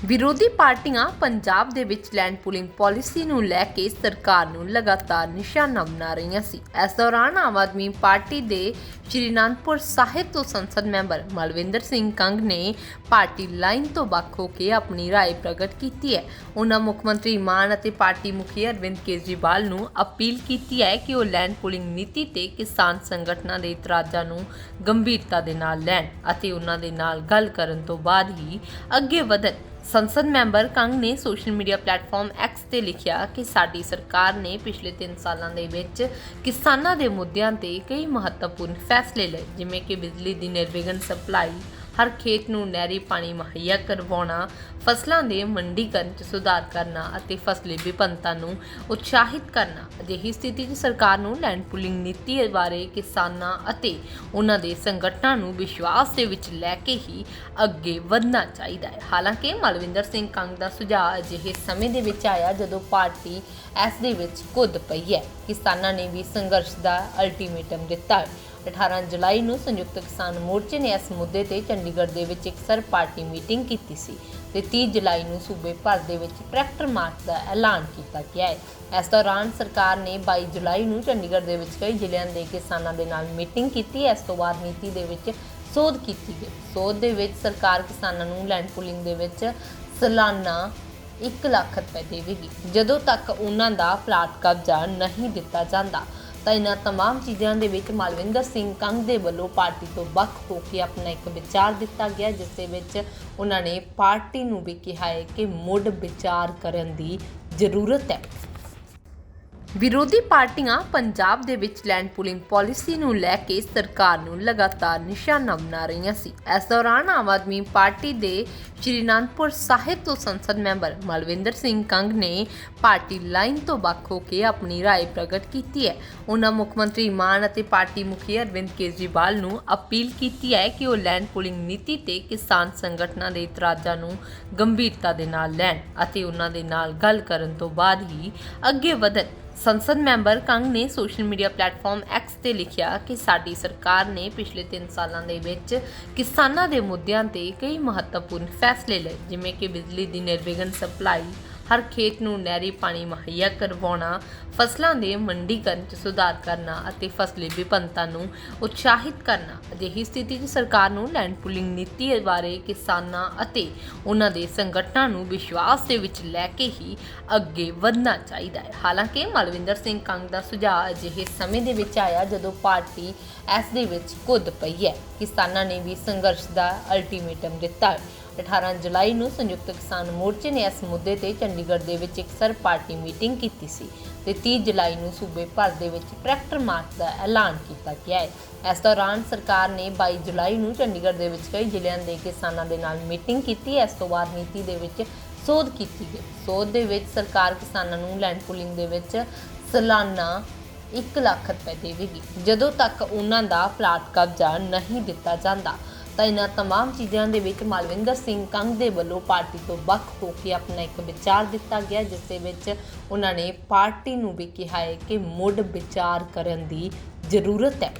ਵਿਰੋਧੀ ਪਾਰਟੀਆਂ ਪੰਜਾਬ ਦੇ ਵਿੱਚ ਲੈਂਡ ਪੂਲਿੰਗ ਪਾਲਿਸੀ ਨੂੰ ਲੈ ਕੇ ਸਰਕਾਰ ਨੂੰ ਲਗਾਤਾਰ ਨਿਸ਼ਾਨਾ ਬਣਾ ਰਹੀਆਂ ਸੀ ਇਸ ਦੌਰਾਨ ਆਮ ਆਦਮੀ ਪਾਰਟੀ ਦੇ ਸ਼੍ਰੀ ਅਨੰਦਪੁਰ ਸਾਹਿਬ ਤੋਂ ਸੰਸਦ ਮੈਂਬਰ ਮਲਵਿੰਦਰ ਸਿੰਘ ਕੰਗ ਨੇ ਪਾਰਟੀ ਲਾਈਨ ਤੋਂ ਵੱਖ ਹੋ ਕੇ ਆਪਣੀ رائے ਪ੍ਰਗਟ ਕੀਤੀ ਹੈ ਉਹਨਾਂ ਮੁੱਖ ਮੰਤਰੀ ਮਾਨ ਅਤੇ ਪਾਰਟੀ ਮੁਖੀ ਅਰਵਿੰਦ ਕੇਜਰੀਵਾਲ ਨੂੰ ਅਪੀਲ ਕੀਤੀ ਹੈ ਕਿ ਉਹ ਲੈਂਡ ਪੂਲਿੰਗ ਨੀਤੀ ਤੇ ਕਿਸਾਨ ਸੰਗਠਨਾਂ ਦੇ ਇਤਰਾਜ਼ਾਂ ਨੂੰ ਗੰਭੀਰਤਾ ਦੇ ਨਾਲ ਲੈਣ ਅਤੇ ਉਹਨਾਂ ਦੇ ਨਾਲ ਗੱਲ ਕਰਨ ਤੋਂ ਬਾਅਦ ਹੀ ਅੱਗੇ ਵਧਣ ਸੰਸਦ ਮੈਂਬਰ ਕੰਗ ਨੇ ਸੋਸ਼ਲ ਮੀਡੀਆ ਪਲੇਟਫਾਰਮ ਐਕਸ ਤੇ ਲਿਖਿਆ ਕਿ ਸਾਡੀ ਸਰਕਾਰ ਨੇ ਪਿਛਲੇ 3 ਸਾਲਾਂ ਦੇ ਵਿੱਚ ਕਿਸਾਨਾਂ ਦੇ ਮੁੱਦਿਆਂ ਤੇ ਕਈ ਮਹੱਤਵਪੂਰਨ ਫੈਸਲੇ ਲਏ, ਜਿਵੇਂ ਕਿ ਬਿਜਲੀ ਦੀ ਨਿਰਵਿਘਨ ਸਪਲਾਈ ਹਰ ਖੇਤ ਨੂੰ ਨਹਿਰੀ ਪਾਣੀ ਮੁਹੱਈਆ ਕਰਵਾਉਣਾ, ਫਸਲਾਂ ਦੇ ਮੰਡੀਕਰਨ 'ਚ ਸੁਧਾਰ ਕਰਨਾ ਅਤੇ ਫਸਲੀ ਵਿਭਿੰਨਤਾ ਨੂੰ ਉਤਸ਼ਾਹਿਤ ਕਰਨਾ। ਅਜਿਹੀ ਸਥਿਤੀ 'ਚ ਸਰਕਾਰ ਨੂੰ ਲੈਂਡ ਪੂਲਿੰਗ ਨੀਤੀ ਬਾਰੇ ਕਿਸਾਨਾਂ ਅਤੇ ਉਹਨਾਂ ਦੇ ਸੰਗਠਨਾਂ ਨੂੰ ਵਿਸ਼ਵਾਸ ਦੇ ਵਿੱਚ ਲੈ ਕੇ ਹੀ ਅੱਗੇ ਵਧਣਾ ਚਾਹੀਦਾ ਹੈ। ਹਾਲਾਂਕਿ ਮਲਵਿੰਦਰ ਸਿੰਘ ਕੰਗ ਦਾ ਸੁਝਾਅ ਅਜਿਹੇ ਸਮੇਂ ਦੇ ਵਿੱਚ ਆਇਆ ਜਦੋਂ ਪਾਰਟੀ ਇਸ ਦੇ ਵਿੱਚ ਕੁੱਦ ਪਈ ਹੈ। ਕਿਸਾਨਾਂ ਨੇ ਵੀ ਸੰਘਰਸ਼ ਦਾ ਅਲਟੀਮੇਟਮ ਦਿੱਤਾ 18 ਜੁਲਾਈ ਨੂੰ ਸੰਯੁਕਤ ਕਿਸਾਨ ਮੋਰਚੇ ਨੇ ਇਸ ਮੁੱਦੇ ਤੇ ਚੰਡੀਗੜ੍ਹ ਦੇ ਵਿੱਚ ਇੱਕ ਸਰ ਪਾਰਟੀ ਮੀਟਿੰਗ ਕੀਤੀ ਸੀ ਤੇ 30 ਜੁਲਾਈ ਨੂੰ ਸੂਬੇ ਭਰ ਦੇ ਵਿੱਚ ਟਰੈਕਟਰ ਮਾਰਚ ਦਾ ਐਲਾਨ ਕੀਤਾ ਗਿਆ ਹੈ। ਇਸ ਦੌਰਾਨ ਸਰਕਾਰ ਨੇ 22 ਜੁਲਾਈ ਨੂੰ ਚੰਡੀਗੜ੍ਹ ਦੇ ਵਿੱਚ ਕਈ ਜ਼ਿਲ੍ਹਿਆਂ ਦੇ ਕਿਸਾਨਾਂ ਦੇ ਨਾਲ ਮੀਟਿੰਗ ਕੀਤੀ। ਇਸ ਤੋਂ ਬਾਅਦ ਨੀਤੀ ਦੇ ਵਿੱਚ ਸੋਧ ਕੀਤੀ ਗਈ। ਸੋਧ ਦੇ ਵਿੱਚ ਸਰਕਾਰ ਕਿਸਾਨਾਂ ਨੂੰ ਲੈਂਡ ਪੂਲਿੰਗ ਦੇ ਵਿੱਚ ਸਾਲਾਨਾ 1 ਲੱਖ ਰੁਪਏ ਦੇਵੇਗੀ। ਜਦੋਂ ਤੱਕ ਉਹਨਾਂ ਦਾ ਪਲਾਟ ਕਬਜ਼ਾ ਨਹੀਂ ਦਿੱਤਾ ਜਾਂਦਾ ਤਾਂ ਇਹਨਾਂ तमाम ਚੀਜ਼ਾਂ ਦੇ ਵਿੱਚ ਮਲਵਿੰਦਰ ਸਿੰਘ ਕੰਗ ਦੇ ਵੱਲੋਂ ਪਾਰਟੀ ਤੋਂ ਵੱਖ ਹੋ ਕੇ ਆਪਣਾ ਇੱਕ ਵਿਚਾਰ ਦਿੱਤਾ ਗਿਆ ਜਿਸ ਦੇ ਵਿੱਚ ਉਹਨਾਂ ਨੇ ਪਾਰਟੀ ਨੂੰ ਵੀ ਕਿਹਾ ਹੈ ਕਿ ਮੁੱਢ ਵਿਚਾਰ ਕਰਨ ਦੀ ਜ਼ਰੂਰਤ ਹੈ ਵਿਰੋਧੀ ਪਾਰਟੀਆਂ ਪੰਜਾਬ ਦੇ ਵਿੱਚ ਲੈਂਡ ਪੂਲਿੰਗ ਪਾਲਿਸੀ ਨੂੰ ਲੈ ਕੇ ਸਰਕਾਰ ਨੂੰ ਲਗਾਤਾਰ ਨਿਸ਼ਾਨਾ ਬਣਾ ਰਹੀਆਂ ਸੀ ਇਸ ਦੌਰਾਨ ਆਮ ਆਦਮੀ ਪਾਰਟੀ ਦੇ ਸ਼੍ਰੀ ਅਨੰਦਪੁਰ ਸਾਹਿਬ ਤੋਂ ਸੰਸਦ ਮੈਂਬਰ ਮਲਵਿੰਦਰ ਸਿੰਘ ਕੰਗ ਨੇ ਪਾਰਟੀ ਲਾਈਨ ਤੋਂ ਵੱਖ ਹੋ ਕੇ ਆਪਣੀ رائے ਪ੍ਰਗਟ ਕੀਤੀ ਹੈ ਉਹਨਾਂ ਮੁੱਖ ਮੰਤਰੀ ਮਾਨ ਅਤੇ ਪਾਰਟੀ ਮੁਖੀ ਅਰਵਿੰਦ ਕੇਜਰੀਵਾਲ ਨੂੰ ਅਪੀਲ ਕੀਤੀ ਹੈ ਕਿ ਉਹ ਲੈਂਡ ਪੂਲਿੰਗ ਨੀਤੀ ਤੇ ਕਿਸਾਨ ਸੰਗਠਨਾਂ ਦੇ ਇਤਰਾਜ਼ਾਂ ਨੂੰ ਗੰਭੀਰਤਾ ਦੇ ਨਾਲ ਲੈਣ ਅਤੇ ਉਹਨਾਂ ਦੇ ਨਾਲ ਗੱਲ ਕਰਨ ਤੋਂ ਬਾਅਦ ਹੀ ਅੱਗੇ ਵਧਣ ਸੰਸਦ ਮੈਂਬਰ ਕੰਗ ਨੇ ਸੋਸ਼ਲ ਮੀਡੀਆ ਪਲੇਟਫਾਰਮ ਐਕਸ ਤੇ ਲਿਖਿਆ ਕਿ ਸਾਡੀ ਸਰਕਾਰ ਨੇ ਪਿਛਲੇ 3 ਸਾਲਾਂ ਦੇ ਵਿੱਚ ਕਿਸਾਨਾਂ ਦੇ ਮੁੱਦਿਆਂ ਤੇ ਕਈ ਮਹੱਤਵਪੂਰਨ ਫੈਸਲੇ ਲਏ, ਜਿਵੇਂ ਕਿ ਬਿਜਲੀ ਦੀ ਨਿਰਵਿਘਨ ਸਪਲਾਈ ਹਰ ਖੇਤ ਨੂੰ ਨਹਿਰੀ ਪਾਣੀ ਮੁਹੱਈਆ ਕਰਵਾਉਣਾ, ਫਸਲਾਂ ਦੇ ਮੰਡੀਕਰਨ 'ਚ ਸੁਧਾਰ ਕਰਨਾ ਅਤੇ ਫਸਲੀ ਵਿਭਿੰਨਤਾ ਨੂੰ ਉਤਸ਼ਾਹਿਤ ਕਰਨਾ। ਅਜਿਹੀ ਸਥਿਤੀ 'ਚ ਸਰਕਾਰ ਨੂੰ ਲੈਂਡ ਪੂਲਿੰਗ ਨੀਤੀ ਬਾਰੇ ਕਿਸਾਨਾਂ ਅਤੇ ਉਹਨਾਂ ਦੇ ਸੰਗਠਨਾਂ ਨੂੰ ਵਿਸ਼ਵਾਸ ਦੇ ਵਿੱਚ ਲੈ ਕੇ ਹੀ ਅੱਗੇ ਵਧਣਾ ਚਾਹੀਦਾ ਹੈ। ਹਾਲਾਂਕਿ ਮਲਵਿੰਦਰ ਸਿੰਘ ਕੰਗ ਦਾ ਸੁਝਾਅ ਅਜਿਹੇ ਸਮੇਂ ਦੇ ਵਿੱਚ ਆਇਆ ਜਦੋਂ ਪਾਰਟੀ ਇਸ ਦੇ ਵਿੱਚ ਕੁੱਦ ਪਈ ਹੈ। ਕਿਸਾਨਾਂ ਨੇ ਵੀ ਸੰਘਰਸ਼ ਦਾ ਅਲਟੀਮੇਟਮ ਦਿੱਤਾ 18 ਜੁਲਾਈ ਨੂੰ ਸੰਯੁਕਤ ਕਿਸਾਨ ਮੋਰਚੇ ਨੇ ਇਸ ਮੁੱਦੇ ਤੇ ਚੰਡੀਗੜ੍ਹ ਦੇ ਵਿੱਚ ਇੱਕ ਸਰ ਪਾਰਟੀ ਮੀਟਿੰਗ ਕੀਤੀ ਸੀ ਤੇ 30 ਜੁਲਾਈ ਨੂੰ ਸੂਬੇ ਭਰ ਦੇ ਵਿੱਚ ਟਰੈਕਟਰ ਮਾਰਚ ਦਾ ਐਲਾਨ ਕੀਤਾ ਗਿਆ ਹੈ। ਇਸ ਦੌਰਾਨ ਸਰਕਾਰ ਨੇ 22 ਜੁਲਾਈ ਨੂੰ ਚੰਡੀਗੜ੍ਹ ਦੇ ਵਿੱਚ ਕਈ ਜ਼ਿਲ੍ਹਿਆਂ ਦੇ ਕਿਸਾਨਾਂ ਦੇ ਨਾਲ ਮੀਟਿੰਗ ਕੀਤੀ। ਇਸ ਤੋਂ ਬਾਅਦ ਨੀਤੀ ਦੇ ਵਿੱਚ ਸੋਧ ਕੀਤੀ ਗਈ। ਸੋਧ ਦੇ ਵਿੱਚ ਸਰਕਾਰ ਕਿਸਾਨਾਂ ਨੂੰ ਲੈਂਡ ਪੂਲਿੰਗ ਦੇ ਵਿੱਚ ਸਾਲਾਨਾ 1 ਲੱਖ ਰੁਪਏ ਦੇਵੇਗੀ। ਜਦੋਂ ਤੱਕ ਉਹਨਾਂ ਦਾ ਪਲਾਟ ਕਬਜ਼ਾ ਨਹੀਂ ਦਿੱਤਾ ਜਾਂਦਾ ਤਾਂ ਇਹਨਾਂ तमाम ਚੀਜ਼ਾਂ ਦੇ ਵਿੱਚ ਮਲਵਿੰਦਰ ਸਿੰਘ ਕੰਗ ਦੇ ਵੱਲੋਂ ਪਾਰਟੀ ਤੋਂ ਵੱਖ ਹੋ ਕੇ ਆਪਣਾ ਇੱਕ ਵਿਚਾਰ ਦਿੱਤਾ ਗਿਆ ਜਿਸ ਦੇ ਵਿੱਚ ਉਹਨਾਂ ਨੇ ਪਾਰਟੀ ਨੂੰ ਵੀ ਕਿਹਾ ਹੈ ਕਿ ਮੁੱਢ ਵਿਚਾਰ ਕਰਨ ਦੀ ਜ਼ਰੂਰਤ ਹੈ